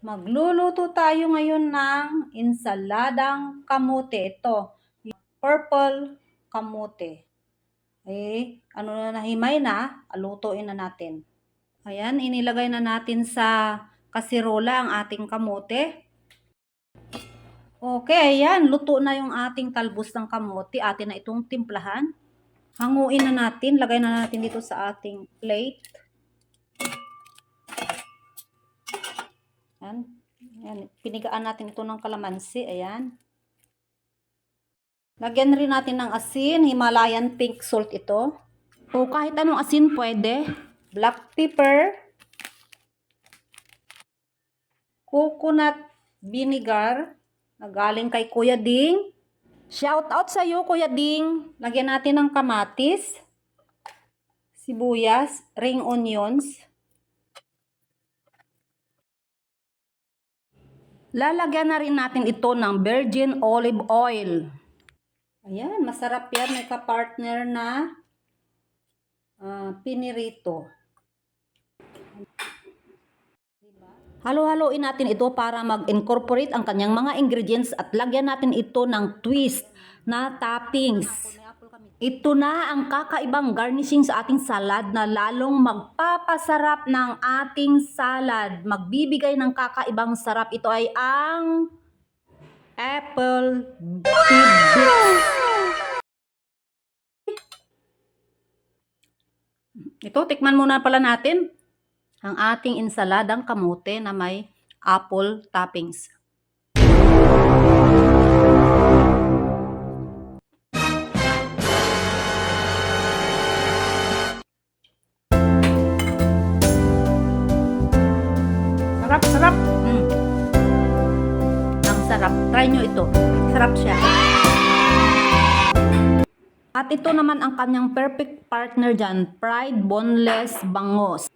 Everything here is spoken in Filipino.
Magluluto tayo ngayon ng insaladang kamote. Ito, purple kamote. Eh, ano na nahimay na, alutuin na natin. Ayan, inilagay na natin sa kasirola ang ating kamote. Okay, ayan, luto na yung ating talbos ng kamote. Atin na itong timplahan. Hanguin na natin, lagay na natin dito sa ating plate. Ayan. Ayan. Pinigaan natin ito ng kalamansi. Ayan. Lagyan rin natin ng asin. Himalayan pink salt ito. O kahit anong asin pwede. Black pepper. Coconut vinegar. Na galing kay Kuya Ding. Shout out sa iyo, Kuya Ding. Lagyan natin ng kamatis. Sibuyas. Ring onions. Lalagyan na rin natin ito ng virgin olive oil. Ayan, masarap yan. May kapartner na ah, pinirito. Halo-haloin natin ito para mag-incorporate ang kanyang mga ingredients at lagyan natin ito ng twist na toppings. Ito na ang kakaibang garnishing sa ating salad na lalong magpapasarap ng ating salad. Magbibigay ng kakaibang sarap. Ito ay ang apple tidbits. Ito, tikman muna pala natin ang ating insaladang kamote na may apple toppings. Try nyo ito. Sarap siya. At ito naman ang kanyang perfect partner dyan, fried boneless bangos.